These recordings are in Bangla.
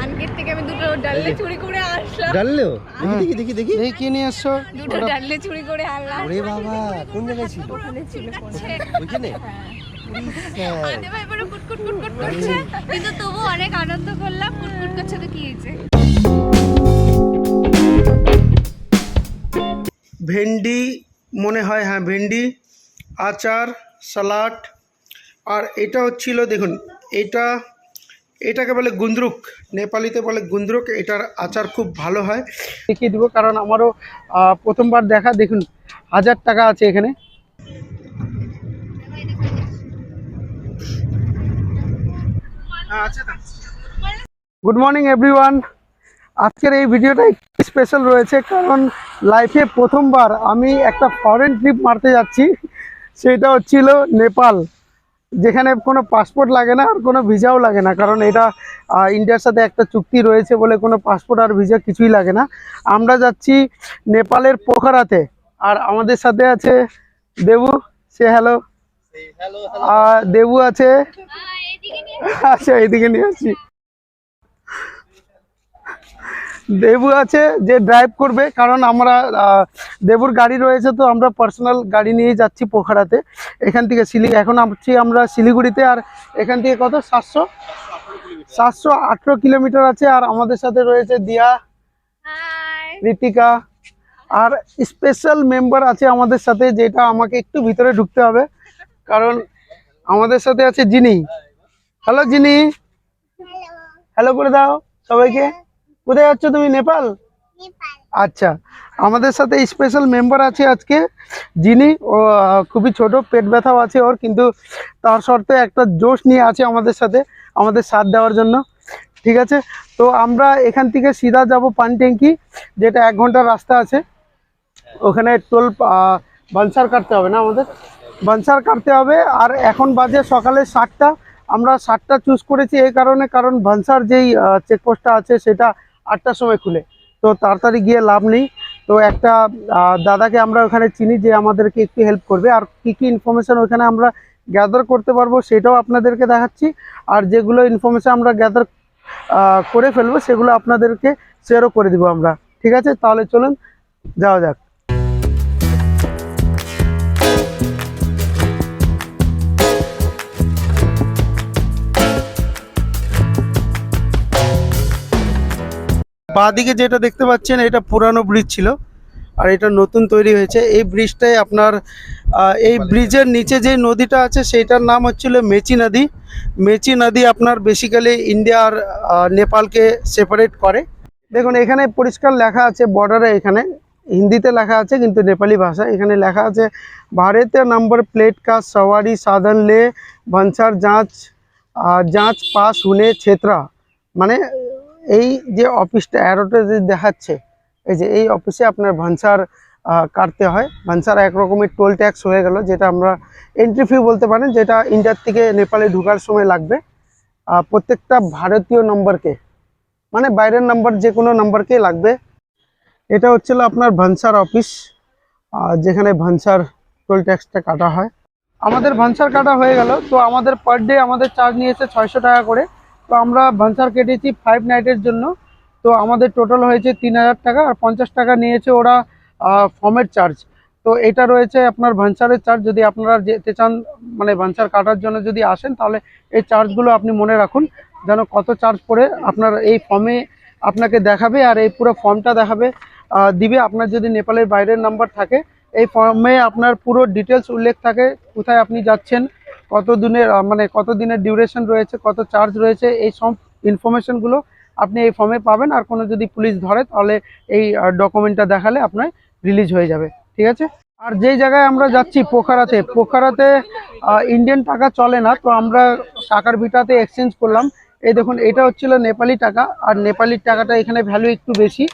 মার্কেট থেকে আমি দুটো ডাললে চুরি করে আসলাম জানলেও দেখি দেখি দেখি দেখি। এই কি নিয়ে এসছো দুটো ডাললে চুরি করে আনলাম। ওরে বাবা কোন জায়গায় ছিল? ওখানে ছিল পরে। ওইখানে? আদে ভাই পুরো কুটকুট কুটকুট করছে। কিন্তু তবু অনেক আনন্দ করলাম কুটকুট করছে তো কি হয়েছে? ভেন্ডি মনে হয় হ্যাঁ ভেন্ডি আচার সালাড। আর এটা হচ্ছিল দেখুন এটা এটাকে বলে গুন্দ্রুক। নেপালিতে বলে গুন্দ্রুক। এটার আচার খুব ভালো হয়। দেখিয়ে দেবো, কারণ আমারও প্রথমবার দেখা, দেখুন, হাজার টাকা আছে এখানে। গুড মর্নিং এভরিওয়ান আজকের এই ভিডিওটা স্পেশাল রয়েছে, কারণ লাইফে প্রথমবার আমি একটা ফরেন ট্রিপ মারতে যাচ্ছি। সেটা হচ্ছিল নেপাল। যেখানে কোনো পাসপোর্ট লাগে না আর কোনো ভিসাও লাগে না কারণ এটা ইন্ডিয়ার সাথে একটা চুক্তি রয়েছে বলে কোনো পাসপোর্ট আর ভিসা কিছুই লাগে না। আমরা যাচ্ছি নেপালের পোখারাতে আর আমাদের সাথে আছে দেবু সে হ্যালো আর দেবু আছে। আচ্ছা এদিকে নিয়ে আসছি দেবু আছে যে ড্রাইভ করবে কারণ আমরা দেবুর গাড়ি রয়েছে তো আমরা পার্সোনাল গাড়ি নিয়ে যাচ্ছি পোখারাতে এখান থেকে শিলি এখন আছি আমরা শিলিগুড়িতে আর এখান থেকে কত? সাতশো? সাতশো আঠেরো কিলোমিটার আছে আর আমাদের সাথে রয়েছে দিয়া ঋতিকা আর স্পেশাল মেম্বার আছে আমাদের সাথে যেটা আমাকে একটু ভিতরে ঢুকতে হবে কারণ আমাদের সাথে আছে জিনি। হ্যালো জিনি। হ্যালো করে দাও সবাইকে। কোথায় যাচ্ছ তুমি? নেপাল? আচ্ছা আমাদের সাথে স্পেশাল মেম্বার আছে আজকে যিনি ও খুবই ছোট পেট ব্যথাও আছে ওর কিন্তু তার শর্তে একটা জোশ নিয়ে আছে আমাদের সাথে আমাদের সাথ দেওয়ার জন্য। ঠিক আছে? তো আমরা এখান থেকে সিধা যাব পান ট্যাঙ্কি যেটা এক ঘণ্টার রাস্তা আছে। ওখানে টোল বানসার কাটতে হবে না আমাদের? বানসার কাটতে হবে আর এখন বাজে সকালে সাতটা। আমরা সাতটা চুজ করেছি এই কারণে কারণ ভানসার যেই চেকপোস্টটা আছে সেটা আটটার সময় খুলে। তো তাড়াতাড়ি গিয়ে লাভ নেই। তো একটা দাদাকে আমরা ওখানে চিনি যে আমাদেরকে একটু হেল্প করবে। আর কি কি ইনফরমেশান ওখানে আমরা গ্যাদার করতে পারব সেটাও আপনাদেরকে দেখাচ্ছি। আর যেগুলো ইনফরমেশান আমরা গ্যাদার করে ফেলব সেগুলো আপনাদেরকে শেয়ারও করে দিব আমরা। ঠিক আছে? তাহলে চলুন, যাওয়া যাক। বাঁদিকে যেটা দেখতে পাচ্ছেন, এটা পুরানো ব্রিজ ছিল আর এটা নতুন তৈরি হয়েছে। এই ব্রিজটাই আপনার এই ব্রিজের নিচে যে নদীটা আছে, সেইটার নাম হচ্ছিল মেচি নদী। মেচি নদী আপনার বেসিক্যালি ইন্ডিয়া আর নেপালকে সেপারেট করে। দেখুন, এখানে পরিষ্কার লেখা আছে বর্ডারে এখানে। হিন্দিতে লেখা আছে, কিন্তু নেপালি ভাষা এখানে লেখা আছে ভারতীয় নম্বর প্লেট কা সওয়ারি সাধন লে, ভনসার যাঁচ যাঁচ পাস হুনে ছেত্রা। মানে এই যে অফিসটা অ্যারোটা যে দেখাচ্ছে, এই যে এই অফিসে আপনার ভানসার কাটতে হয়। ভানসার এক রকমের টোল ট্যাক্স হয়ে গেল, যেটা আমরা এন্ট্রি ফি বলতে পারেন, যেটা ইন্ডিয়ার থেকে নেপালে ঢুকার সময় লাগবে। প্রত্যেকটা ভারতীয় নম্বরকে মানে বাইরের নাম্বার যে কোনো নাম্বারকে লাগবে। এটা হচ্ছিল আপনার ভানসার অফিস যেখানে ভানসার টোল ট্যাক্সটা কাটা হয়। আমাদের ভানসার কাটা হয়ে গেল, তো আমাদের পার ডে আমাদের চার্জ নিয়েছে ছয়শো টাকা করে। তো আমরা ভানসার কেটেছি ফাইভ নাইটের জন্য। তো আমাদের টোটাল হয়েছে তিন হাজার টাকা আর পঞ্চাশ টাকা নিয়েছে ওরা ফর্মের চার্জ তো এটা রয়েছে আপনার ভানসারের চার্জ যদি আপনারা যেতে চান মানে ভানসার কাটার জন্য যদি আসেন, তাহলে এই চার্জগুলো আপনি মনে রাখুন। যেন কত চার্জ পড়ে আপনার এই ফর্মে আপনাকে দেখাবে আর এই পুরো ফর্মটা দেখাবে। দিবে। আপনার যদি নেপালের বাইরের নাম্বার থাকে, এই ফর্মে আপনার পুরো ডিটেলস উল্লেখ থাকে, কোথায় আপনি যাচ্ছেন কত দিনের মানে কত দিনের ডিউরেশন রয়েছে, কত চার্জ রয়েছে, এই সব ইনফরমেশনগুলো আপনি এই ফর্মে পাবেন। আর কোনো যদি পুলিশ ধরে, তাহলে এই ডকুমেন্টটা দেখালে আপনার রিলিজ হয়ে যাবে। ঠিক আছে? আর যেই জায়গায় আমরা যাচ্ছি, পোখারাতে পোখারাতে ইন্ডিয়ান টাকা চলে না, তো আমরা টাকার ভিটাতে এক্সচেঞ্জ করলাম। এই দেখুন, এটা হচ্ছিল নেপালি টাকা, আর নেপালি টাকাটা এখানে ভ্যালু একটু বেশি।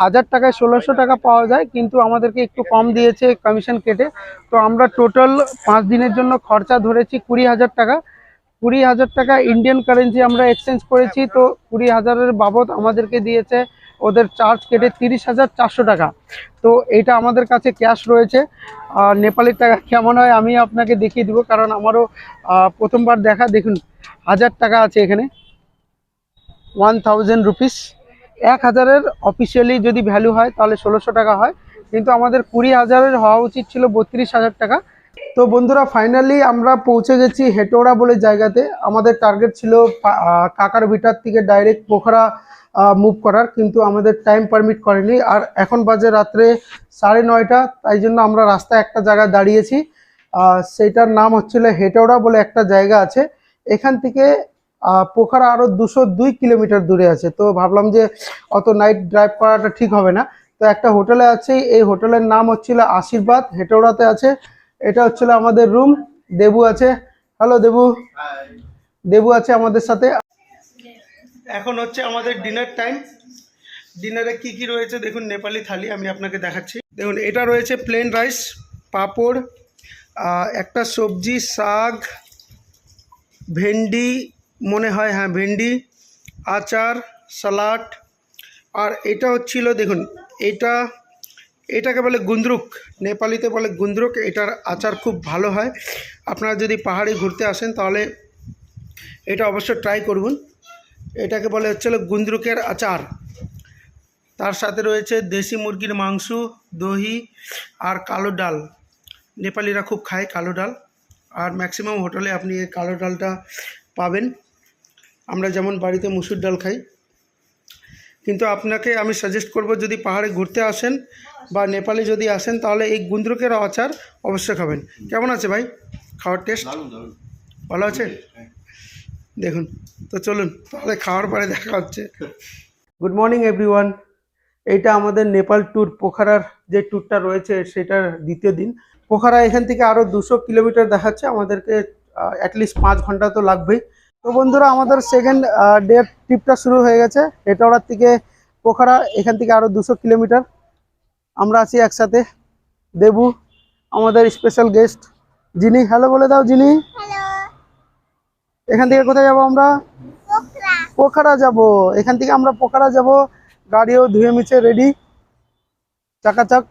হাজার টাকায় ষোলোশো টাকা পাওয়া যায়, কিন্তু আমাদেরকে একটু কম দিয়েছে কমিশন কেটে। তো আমরা টোটাল পাঁচ দিনের জন্য খরচা ধরেছি কুড়ি হাজার টাকা। কুড়ি হাজার টাকা ইন্ডিয়ান কারেন্সি আমরা এক্সচেঞ্জ করেছি, তো কুড়ি হাজারের বাবদ আমাদেরকে দিয়েছে, ওদের চার্জ কেটে তিরিশ হাজার চারশো টাকা। তো এটা আমাদের কাছে ক্যাশ রয়েছে। আর নেপালের টাকা কেমন হয় আমি আপনাকে দেখিয়ে দিব, কারণ আমারও প্রথমবার দেখা, দেখুন, হাজার টাকা আছে এখানে। ওয়ান থাউজেন্ড রুপিস এক হাজারের অফিসিয়ালি যদি ভ্যালু হয়, তাহলে ষোলোশো টাকা হয়। কিন্তু আমাদের কুড়ি হাজারের হওয়া উচিত ছিল বত্রিশ হাজার টাকা। তো বন্ধুরা ফাইনালি আমরা পৌঁছে গেছি হেটোড়া বলে জায়গাতে। আমাদের টার্গেট ছিল কাকার ভিটার থেকে ডাইরেক্ট পোখরা মুভ করার। কিন্তু আমাদের টাইম পারমিট করেনি। আর এখন বাজে রাত্রে সাড়ে নয়টা, তাই জন্য আমরা রাস্তায় একটা জায়গায় দাঁড়িয়েছি। সেইটার নাম হচ্ছিল হেটোড়া বলে একটা জায়গা আছে। এখান থেকে পোখরা আরও দুশো দুই কিলোমিটার দূরে আছে। তো ভাবলাম যে অত নাইট ড্রাইভ করাটা ঠিক হবে না। তো একটা হোটেলে আছে এই হোটেলের নাম হচ্ছিল আশীর্বাদ হেটোড়াতে আছে। এটা হচ্ছিল আমাদের রুম দেবু আছে। হ্যালো দেবু। দেবু আছে আমাদের সাথে। এখন হচ্ছে আমাদের ডিনার টাইম ডিনারে কি কি রয়েছে? দেখুন নেপালি থালি আমি আপনাকে দেখাচ্ছি। দেখুন এটা রয়েছে প্লেন রাইস পাঁপড় একটা সবজি শাক ভেন্ডি মনে হয় হ্যাঁ ভেন্ডি, আচার, সালাড। আর এটা হচ্ছিল, দেখুন, এটা, এটাকে বলে গুন্দ্রুক, নেপালিতে বলে গুন্দ্রুক, এটার আচার খুব ভালো হয়। আপনারা যদি পাহাড়ে ঘুরতে আসেন, তাহলে এটা অবশ্য ট্রাই করুন। এটাকে বলে হচ্ছিল গুন্দ্রুকের আচার। তার সাথে রয়েছে দেশি মুরগির মাংস, দহি আর কালো ডাল। নেপালিরা খুব খায় কালো ডাল। আর ম্যাক্সিমাম হোটেলে আপনি এই কালো ডালটা পাবেন। আমরা যেমন বাড়িতে মুসুর ডাল খাই কিন্তু আপনাকে আমি সাজেস্ট করব যদি পাহাড়ে ঘুরতে আসেন বা নেপালে যদি আসেন তাহলে এই গুন্দ্রুকের আচার অবশ্যই খাবেন। কেমন আছে ভাই? খাওয়ার টেস্ট ভালো আছে? দেখুন তো চলুন তাহলে খাওয়ার পরে দেখা হচ্ছে। গুড মর্নিং এভরিওয়ান এইটা আমাদের নেপাল ট্যুর পোখারার যে ট্যুরটা রয়েছে সেটার দ্বিতীয় দিন। পোখারা এখান থেকে আরও দুশো কিলোমিটার দেখাচ্ছে। আমাদেরকে অ্যাটলিস্ট পাঁচ ঘণ্টা তো লাগবেই। তো বন্ধুরা আমাদের সেকেন্ড ডে ট্রিপটা শুরু হয়ে গেছে। হেটাওড়ার থেকে পোখারা এখান থেকে আরও দুশো কিলোমিটার। আমরা আছি একসাথে। দেবু আমাদের স্পেশাল গেস্ট যিনি হ্যালো বলে দাও যিনি এখান থেকে কোথায় যাব আমরা? পোখারা। যাব। এখান থেকে আমরা পোখারা যাব। গাড়িও ধুয়ে মিছে রেডি চাকাচাক।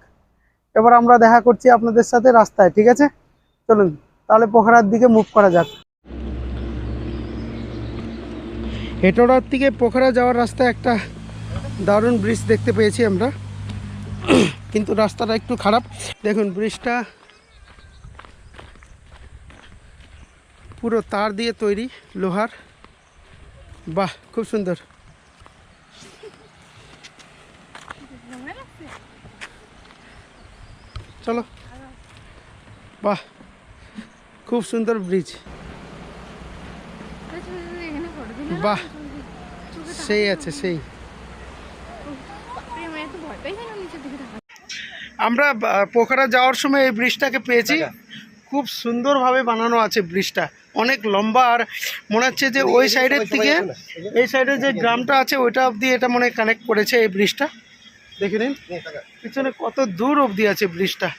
এবার আমরা দেখা করছি আপনাদের সাথে রাস্তায় ঠিক আছে? চলুন তাহলে পোখারার দিকে মুভ করা যাক। হেটোড়ার থেকে পোখরা যাওয়ার রাস্তায় একটা দারুণ ব্রিজ দেখতে পেয়েছি আমরা। কিন্তু রাস্তাটা একটু খারাপ। দেখুন ব্রিজটা পুরো তার দিয়ে তৈরি, লোহার। বাহ, খুব সুন্দর। চলো। বাহ, খুব সুন্দর ব্রিজ বাহ সেই আছে সেই? আমরা পোখরা যাওয়ার সময় এই ব্রিজটাকে পেয়েছি। খুব সুন্দরভাবে বানানো আছে ব্রিজটা। অনেক লম্বা আর মনে হচ্ছে যে ওই সাইডের থেকে এই সাইডে যে গ্রামটা আছে ওইটা অবধি এটা মনে কানেক্ট করেছে এই ব্রিজটা। দেখে নিন। পিছনে কত দূর অবধি আছে ব্রিজটা।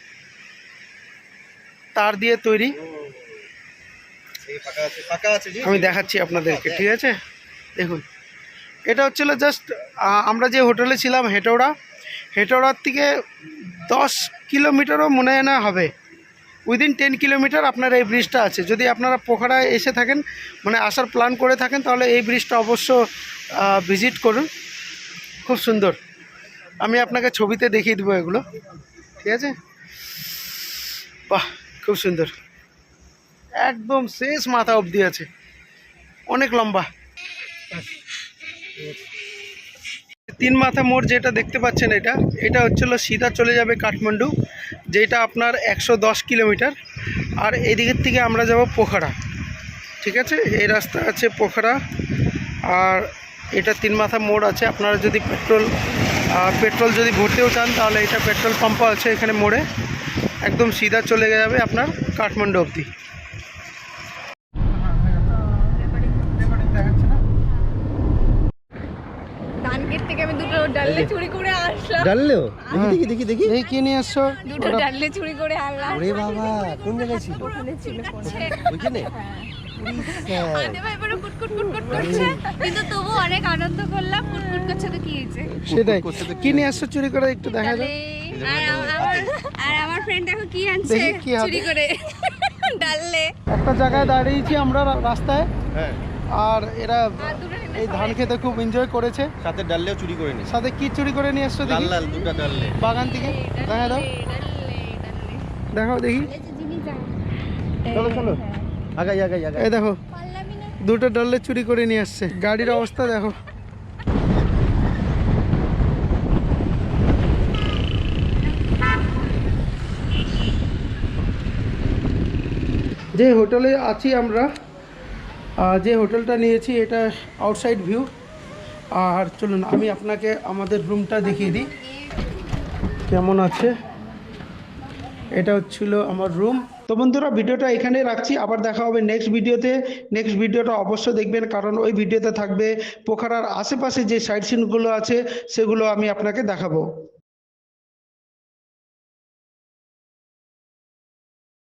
তার দিয়ে তৈরি। আমি দেখাচ্ছি আপনাদেরকে ঠিক আছে? দেখুন এটা হচ্ছিল জাস্ট আমরা যে হোটেলে ছিলাম হেটোড়া হেটোড়ার থেকে দশ কিলোমিটারও মনে হয় না হবে। উইদিন টেন কিলোমিটার আপনার এই ব্রিজটা আছে। যদি আপনারা পোখরায় এসে থাকেন মানে আসার প্ল্যান করে থাকেন তাহলে এই ব্রিজটা অবশ্য ভিজিট করুন। খুব সুন্দর। আমি আপনাকে ছবিতে দেখিয়ে দেবো এগুলো। ঠিক আছে? বাহ খুব সুন্দর। একদম শেষ মাথা অবধি আছে। অনেক লম্বা। তিন মাথা মোড় যেটা দেখতে পাচ্ছেন এটা এটা হচ্ছিল সিধা চলে যাবে কাঠমান্ডু, যেটা আপনার একশো দশ কিলোমিটার। আর এদিকের থেকে আমরা যাব পোখরা। ঠিক আছে? এই রাস্তা আছে পোখরা। আর এটা তিন মাথা মোড় আছে। আপনারা যদি পেট্রোল পেট্রোল যদি ভরতেও চান, তাহলে এটা পেট্রোল পাম্পও আছে এখানে মোড়ে। একদম সিধা চলে যাবে আপনার কাঠমান্ডু অবধি। থেকে আমি দুটো ডাললে চুরি করে আসলাম। ডাললেও? দেখি দেখি দেখি দেখি এই কি নিয়ে আসছো? দুটো ডাললে চুরি করে আনলাম। ওরে বাবা কোন জায়গায় ছিল? ওখানে ছিল ফোনে ওইখানে? আরে ভাই বড় কুটকুট কুটকুট করছে। কিন্তু তবু অনেক আনন্দ করলাম। কুটকুট করছে তো কি হয়েছে? সেটাই। কি নিয়ে আসছো চুরি করে? একটু দেখা আর আমার ফ্রেন্ড দেখো কি আনছে? কি চুরি করে। ডাললে। একটা জায়গায় দাঁড়িয়েছি আমরা রাস্তায়। হ্যাঁ। আর এরা এই ধান খেতে খুব এনজয় করেছে। সাথে ডাললেও চুরি করে নিস সাথে কি চুরি করে নিয়ে এসছো লাল দেখি? লাল দুটা ডাললে। বাগান থেকে? দেখা দাও। দেখাও দেখি। চলো চলো। আগাই আগাই আগাই। এই দেখো। দুটো ডলে চুরি করে নিয়ে আসছে। গাড়ির অবস্থা দেখো। যে হোটেলে আছি আমরা যে হোটেলটা নিয়েছি, এটা আউটসাইড ভিউ আর চলুন, আমি আপনাকে আমাদের রুমটা দেখিয়ে দিই। কেমন আছে? এটা হচ্ছিল আমার রুম তো বন্ধুরা, ভিডিওটা এখানে রাখছি। আবার দেখা হবে নেক্সট ভিডিওতে। নেক্সট ভিডিওটা অবশ্যই দেখবেন, কারণ ওই ভিডিওতে থাকবে পোখারার আশেপাশে যে সাইট সিনগুলো আছে, সেগুলো আমি আপনাকে দেখাবো।